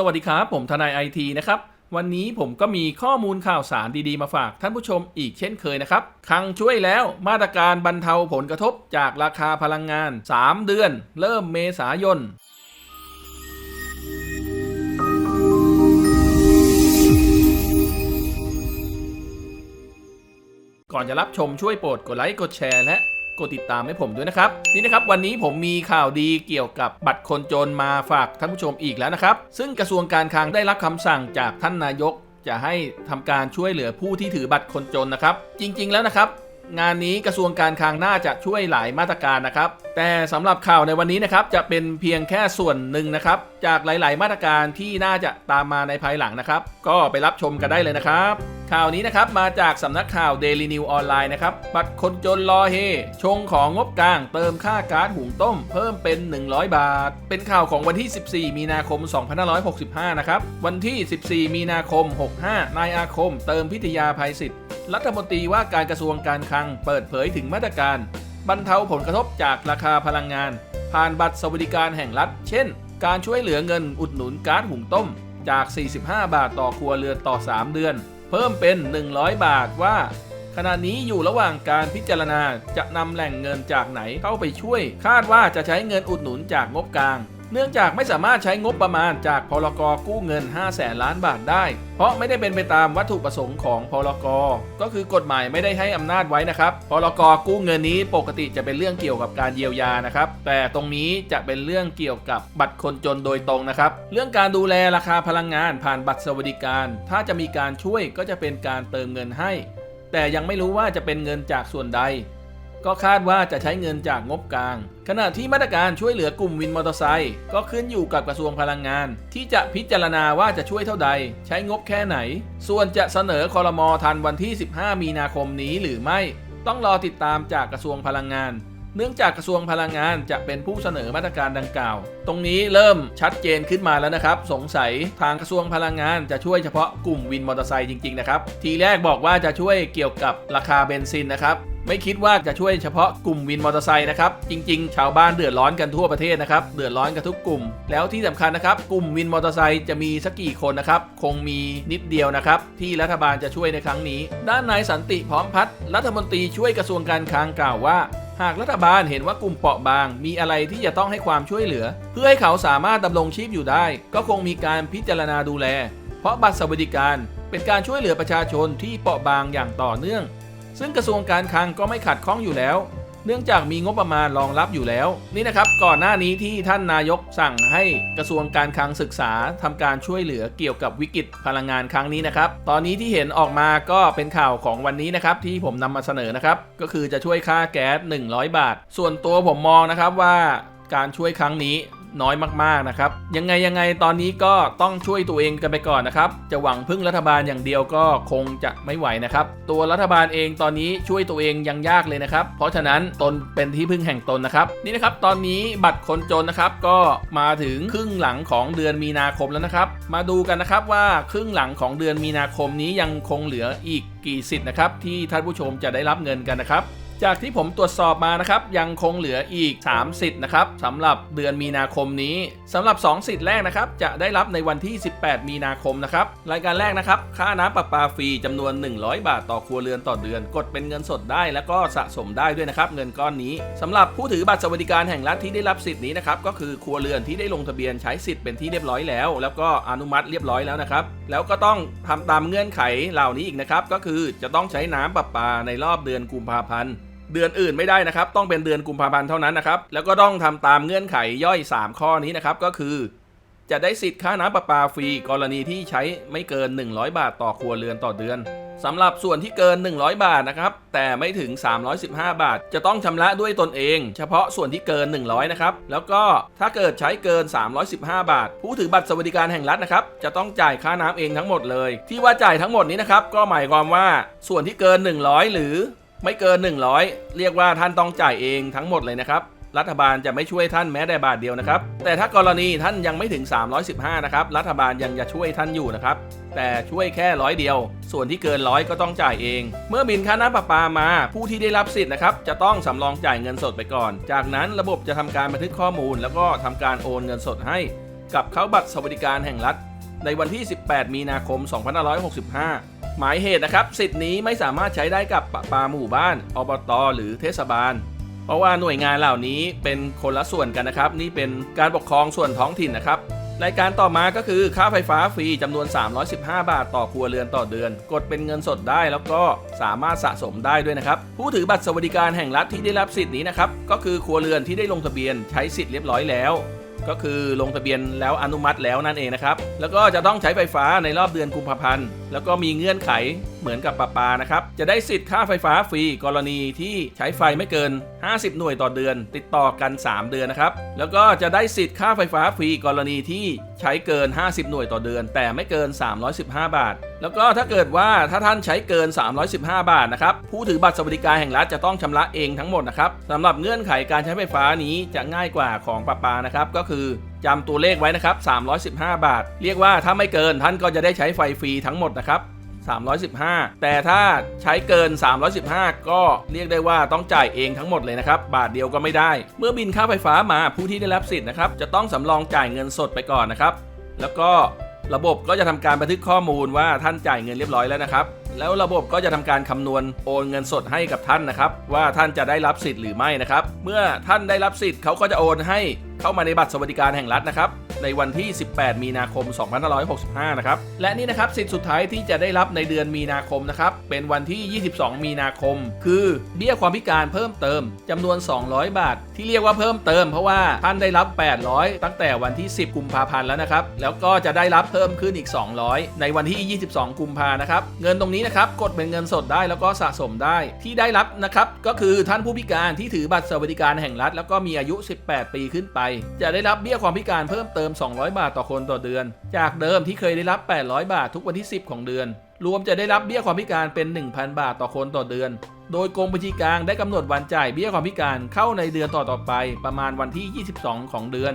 สวัสดีครับ ผมทนายไอทีนะครับ วันนี้ผมก็มีข้อมูลข่าวสารดีๆมาฝากท่านผู้ชมอีกเช่นเคยนะครับคังช่วยแล้วมาตรการบรรเทาผลกระทบจากราคาพลังงาน 3 เดือน เริ่มเมษายนก่อนจะรับชมช่วยโปรดกดไลค์กดแชร์และ กดติดตามให้ผมด้วยนะครับ นี่นะครับวันนี้ผมมีข่าวดีเกี่ยวกับบัตรคนจนมาฝากท่านผู้ชมอีกแล้วนะครับ ซึ่งกระทรวงการคลังได้รับคำสั่งจากท่านนายก จะให้ทำการช่วยเหลือผู้ที่ถือบัตรคนจนนะครับ จริง ๆ แล้วนะครับ งานนี้กระทรวงการคลังน่าจะช่วยหลายมาตรการนะครับ แต่สำหรับข่าวในวันนี้นะครับจะเป็นเพียงแค่ส่วนหนึ่งนะครับ จากหลาย ๆ มาตรการที่น่าจะตามมาในภายหลังนะครับ ก็ไปรับชมกันได้เลยนะครับ ข่าวนี้นะครับมาจากสำนักข่าว Daily New ออนไลน์นะครับ บัตรคนจนรอเฮ ชงของงบกลางเติมค่าก๊าซหุงต้ม เพิ่มเป็น 100 บาท เป็นข่าวของวันที่ 14 มีนาคม 2565 นะครับ วันที่ 14 มีนาคม 65 นายอาคม เติมพิทยาภัยศิษย์ รัฐมนตรีว่าการกระทรวงการคลังเปิดเผยถึงมาตรการ บรรเทาผลกระทบจากราคาพลังงาน ผ่านบัตรสวัสดิการแห่งรัฐ เช่น การช่วยเหลือเงินอุดหนุนก๊าซหุงต้ม จาก 45 บาทต่อครัวเรือนต่อ 3 เดือน เพิ่มเป็น 100 บาทว่า ขณะนี้อยู่ระหว่างการพิจารณาจะนำแหล่งเงินจากไหนเข้าไปช่วย คาดว่าจะใช้เงินอุดหนุนจากงบกลาง เนื่องจากไม่สามารถใช้งบประมาณจากพลกกู้เงิน5 0 0แสนล้านบาทได้ เพราะไม่ได้เป็นไปตามวัตถุประสงค์ของพลกก็คือกฎหมายไม่ได้ให้อำนาจไว้นะครับพลกกู้เงินนี้ปกติจะเป็นเรื่องเกี่ยวกับการเยียวยานะครับแต่ตรงนี้จะเป็นเรื่องเกี่ยวกับบัตรคนจนโดยตรงนะครับเรื่องการดูแลราคาพลังงานผ่านบัตรสวัสดิการ ถ้าจะมีการช่วยก็จะเป็นการเติมเงินให้ แต่ยังไม่รู้ว่าจะเป็นเงินจากส่วนใด ก็คาดว่าจะใช้เงินจากงบกลาง ขณะที่มาตรการช่วยเหลือกลุ่มวินมอเตอร์ไซค์ก็ขึ้นอยู่กับกระทรวงพลังงาน ที่จะพิจารณาว่าจะช่วยเท่าใด ใช้งบแค่ไหน ส่วนจะเสนอคอรมอทันวันที่ 15 มีนาคมนี้หรือไม่ ต้องรอติดตามจากกระทรวงพลังงานเนื่องจากกระทรวงพลังงานจะเป็นผู้เสนอมาตรการดังกล่าว ตรงนี้เริ่มชัดเจนขึ้นมาแล้วนะครับ สงสัยทางกระทรวงพลังงานจะช่วยเฉพาะกลุ่มวินมอเตอร์ไซค์จริง ๆ นะครับ ทีแรกบอกว่าจะช่วยเกี่ยวกับราคาเบนซินนะครับ ไม่คิดว่าจะช่วยเฉพาะกลุ่มวินมอเตอร์ไซค์นะครับ จริง ๆ ชาวบ้านเดือดร้อนกันทั่วประเทศนะครับ เดือดร้อนกันทุกกลุ่ม แล้วที่สำคัญนะครับ กลุ่มวินมอเตอร์ไซค์จะมีสักกี่คนนะครับ คงมีนิดเดียวนะครับ ที่รัฐบาลจะช่วยในครั้งนี้ ด้านนายสันติพร้อมพัฒน์รัฐมนตรีช่วยกระทรวงการคลังกล่าวว่าหากรัฐบาลเห็นว่ากลุ่มเปราะบาง มีอะไรที่จะต้องให้ความช่วยเหลือ เพื่อให้เขาสามารถดำรงชีพอยู่ได้ ก็คงมีการพิจารณาดูแล เพราะบัตรสวัสดิการเป็นการช่วยเหลือประชาชนที่เปราะบางอย่างต่อเนื่อง ซึ่งกระทรวงการคลังก็ไม่ขัดข้องอยู่แล้ว เนื่องจากมีงบประมาณรองรับอยู่แล้ว นี่นะครับ ก่อนหน้านี้ที่ท่านนายกสั่งให้กระทรวงการคลังศึกษาทำการช่วยเหลือเกี่ยวกับวิกฤตพลังงานครั้งนี้นะครับ ตอนนี้ที่เห็นออกมาก็เป็นข่าวของวันนี้นะครับที่ผมนำมาเสนอนะครับ ก็คือจะช่วยค่าแก๊ส100 บาท ส่วนตัวผมมองนะครับว่าการช่วยครั้งนี้ น้อยมากๆนะครับยังไงยังไงตอนนี้ก็ต้องช่วยตัวเองกันไปก่อนนะครับ จะหวังพึ่งรัฐบาลอย่างเดียวก็คงจะไม่ไหวนะครับ ตัวรัฐบาลเองตอนนี้ช่วยตัวเองยังยากเลยนะครับ เพราะฉะนั้นตนเป็นที่พึ่งแห่งตนนะครับ นี่นะครับตอนนี้บัตรคนจนนะครับก็มาถึงครึ่งหลังของเดือนมีนาคมแล้วนะครับ มาดูกันนะครับว่าครึ่งหลังของเดือนมีนาคมนี้ยังคงเหลืออีกกี่สิทธิ์นะครับที่ท่านผู้ชมจะได้รับเงินกันนะครับ จากที่ผมตรวจสอบมานะครับยังคงเหลืออีก 3 สิทธิ์นะครับสำหรับเดือนมีนาคมนี้สำหรับ 2 สิทธิ์แรกนะครับจะได้รับในวันที่ 18 มีนาคมนะครับรายการแรกนะครับค่าน้ำประปาฟรีจำนวน 100 บาทต่อครัวเรือนต่อเดือน กดเป็นเงินสดได้ แล้วก็สะสมได้ด้วยนะครับเงินก้อนนี้สำหรับผู้ถือบัตรสวัสดิการแห่งรัฐที่ได้รับสิทธิ์นี้นะครับก็คือครัวเรือนที่ได้ลงทะเบียนใช้สิทธิ์เป็นที่เรียบร้อยแล้ว แล้วก็อนุมัติเรียบร้อยแล้วนะครับแล้วก็ต้องทำตามเงื่อนไขเหล่านี้อีกนะครับก็คือจะต้องใช้น้ำประปาในรอบเดือนกุมภาพันธ์ เดือนอื่นไม่ได้นะครับ ต้องเป็นเดือนกุมภาพันธ์เท่านั้นนะครับ แล้วก็ต้องทำตามเงื่อนไขย่อย 3 ข้อนี้นะครับ ก็คือ จะได้สิทธิ์ค่าน้ำประปาฟรีกรณีที่ใช้ไม่เกิน 100 บาทต่อครัวเรือนต่อเดือนสำหรับส่วนที่เกิน 100 บาทนะครับ แต่ไม่ถึง 315 บาท จะต้องชำระด้วยตนเอง เฉพาะส่วนที่เกิน 100 นะครับ แล้วก็ถ้าเกิดใช้เกิน 315 บาท ผู้ถือบัตรสวัสดิการแห่งรัฐนะครับ จะต้องจ่ายค่าน้ำเองทั้งหมดเลย ที่ว่าจ่ายทั้งหมดนี้นะครับ ก็หมายความว่าส่วนที่เกิน 100 หรือ ไม่เกิน 100 เรียกว่าท่านต้องจ่ายเองทั้งหมดเลยนะครับ รัฐบาลจะไม่ช่วยท่านแม้แต่บาทเดียวนะครับ แต่ถ้ากรณีท่านยังไม่ถึง 315 นะครับ รัฐบาลยังจะช่วยท่านอยู่นะครับ แต่ช่วยแค่ร้อยเดียว ส่วนที่เกินร้อยก็ต้องจ่ายเอง เมื่อบินค่าน้ำประปามา ผู้ที่ได้รับสิทธิ์นะครับ จะต้องสำรองจ่ายเงินสดไปก่อน จากนั้นระบบจะทำการบันทึกข้อมูล แล้วก็ทำการโอนเงินสดให้ กับเข้าบัตรสวัสดิการแห่งรัฐ ในวันที่ 18 มีนาคม 2565 หมายเหตุนะครับ สิทธิ์นี้ไม่สามารถใช้ได้กับปะปาหมู่บ้านอบตหรือเทศบาล เพราะว่าหน่วยงานเหล่านี้เป็นคนละส่วนกันนะครับ นี่เป็นการปกครองส่วนท้องถิ่นนะครับรายการต่อมาก็คือค่าไฟฟ้าฟรีจำนวน 315 บาทต่อครัวเรือนต่อเดือน กดเป็นเงินสดได้แล้วก็สามารถสะสมได้ด้วยนะครับ ผู้ถือบัตรสวัสดิการแห่งรัฐที่ได้รับสิทธิ์นี้นะครับ ก็คือครัวเรือนที่ได้ลงทะเบียนใช้สิทธิ์เรียบร้อยแล้ว ก็คือลงทะเบียนแล้วอนุมัติแล้วนั่นเองนะครับ แล้วก็จะต้องใช้ไฟฟ้าในรอบเดือนกุมภาพันธ์ แล้วก็มีเงื่อนไขเหมือนกับปะปานะครับ จะได้สิทธิ์ค่าไฟฟ้าฟรีกรณีที่ใช้ไฟไม่เกิน 50 หน่วยต่อเดือน ติดต่อกัน 3 เดือนนะครับ แล้วก็จะได้สิทธิ์ค่าไฟฟ้าฟรีกรณีที่ใช้เกิน 50 หน่วยต่อเดือน แต่ไม่เกิน 315 บาท แล้วก็ถ้าเกิดว่าถ้าท่านใช้เกิน 315 บาทนะครับผู้ถือบัตรสวัสดิการแห่งรัฐจะต้องชำระเองทั้งหมดนะครับสำหรับเงื่อนไขการใช้ไฟฟ้านี้จะง่ายกว่าของปะปานะครับก็คือจำตัวเลขไว้นะครับ 315 บาท เรียกว่าถ้าไม่เกินท่านก็จะได้ใช้ไฟฟรีทั้งหมดนะครับ 315 แต่ถ้าใช้เกิน 315 ก็เรียกได้ว่าต้องจ่ายเองทั้งหมดเลยนะครับ บาทเดียวก็ไม่ได้ เมื่อบินค่าไฟฟ้ามาผู้ที่ได้รับสิทธิ์นะครับจะต้องสำรองจ่ายเงินสดไปก่อนนะครับ แล้วก็ระบบก็จะทำการบันทึกข้อมูลว่าท่านจ่ายเงินเรียบร้อยแล้วนะครับ แล้วระบบก็จะทำการคำนวณโอนเงินสดให้กับท่านนะครับ ว่าท่านจะได้รับสิทธิ์หรือไม่นะครับ เมื่อท่านได้รับสิทธิ์เขาก็จะโอนให้เข้ามาในบัตรสวัสดิการแห่งรัฐนะครับ ในวันที่ 18 มีนาคม 2565 นะครับ และนี่นะครับสิทธิ์สุดท้ายที่จะได้รับในเดือนมีนาคมนะครับ เป็นวันที่ 22 มีนาคม คือเบี้ยความพิการเพิ่มเติมจำนวน 200 บาท ที่เรียกว่าเพิ่มเติมเพราะว่าท่านได้รับ 800 ตั้งแต่วันที่ 10 กุมภาพันธ์แล้วนะครับ แล้วก็จะได้รับเพิ่มขึ้นอีก 200 ในวันที่ 22 กุมภานะครับ เงินตรงนี้นะครับกดเป็นเงินสดได้แล้วก็สะสมได้ที่ได้รับนะครับก็คือท่านผู้พิการที่ถือบัตรสวัสดิการแห่งรัฐ แล้วก็มีอายุ 18 ปีขึ้นไป จะได้รับเบี้ยความพิการเพิ่มเติม 200 บาทต่อคนต่อเดือน จากเดิมที่เคยได้รับ 800 บาททุกวันที่ 10 ของเดือน รวมจะได้รับเบี้ยความพิการเป็น 1,000 บาทต่อคนต่อเดือน โดยกรมบัญชีกลางได้กำหนดวันจ่ายเบี้ยความพิการเข้าในเดือนต่อๆไป ประมาณวันที่ 22 ของเดือน